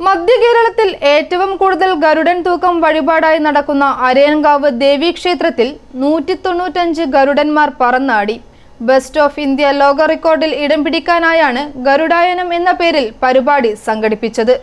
മധ്യ കേരളത്തിൽ ഏറ്റവും കൂടുതൽ ഗരുഡൻ തൂക്കം വഴിപാടായി നടക്കുന്ന അരയൻകാവ് ദേവീക്ഷേത്രത്തിൽ നൂറ്റി തൊണ്ണൂറ്റഞ്ച് ഗരുഡന്മാർ പറന്നാടി. ബെസ്റ്റ് ഓഫ് ഇന്ത്യ ലോക റെക്കോർഡിൽ ഇടം പിടിക്കാനായാണ് ഗരുഡായനം എന്ന പേരിൽ പരിപാടി സംഘടിപ്പിച്ചത്.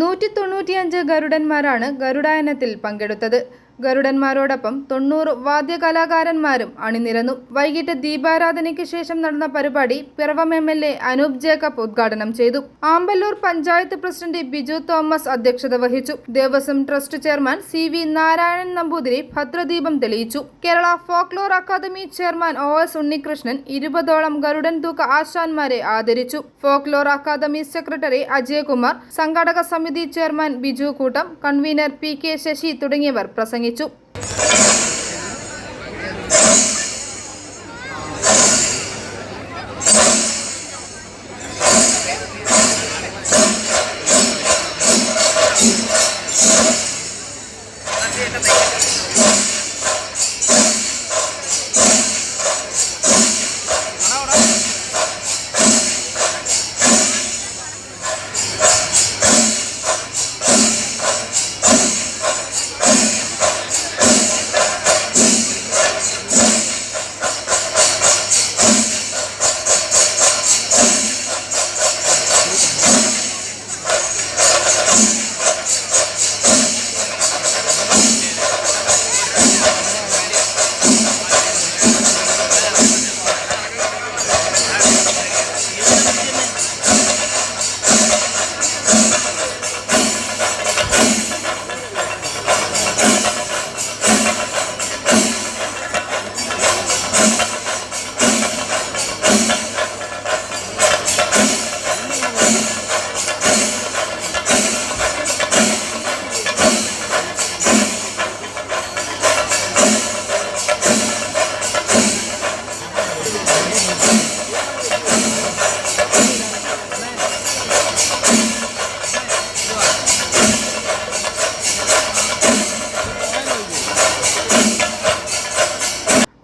നൂറ്റി തൊണ്ണൂറ്റിയഞ്ച് ഗരുഡന്മാരാണ് ഗരുഡായനത്തിൽ പങ്കെടുത്തത്. ഗരുഡന്മാരോടൊപ്പം തൊണ്ണൂറ് വാദ്യകലാകാരന്മാരും അണിനിരന്നു. വൈകിട്ട് ദീപാരാധനയ്ക്ക് ശേഷം നടന്ന പരിപാടി Piravom M L A Anoop Jacob ഉദ്ഘാടനം ചെയ്തു. ആമ്പല്ലൂർ പഞ്ചായത്ത് പ്രസിഡന്റ് ബിജു തോമസ് അധ്യക്ഷത വഹിച്ചു. Devaswom trust chairman C V Narayanan Namboothiri ഭദ്രദീപം തെളിയിച്ചു. Kerala folklore academy chairman O S Unnikrishnan ഇരുപതോളം ഗരുഡൻ തൂക്ക ആശാന്മാരെ ആദരിച്ചു. ഫോക്ലോർ അക്കാദമി സെക്രട്ടറി അജയകുമാർ സംഘാടക സമിതി ചെയർമാൻ ബിജു കൂട്ടം കൺവീനർ പി കെ ശശി തുടങ്ങിയവർ പ്രസംഗിച്ചു. 就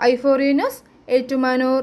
ഐഫോറിയനസ് ഏറ്റുമാനൂർ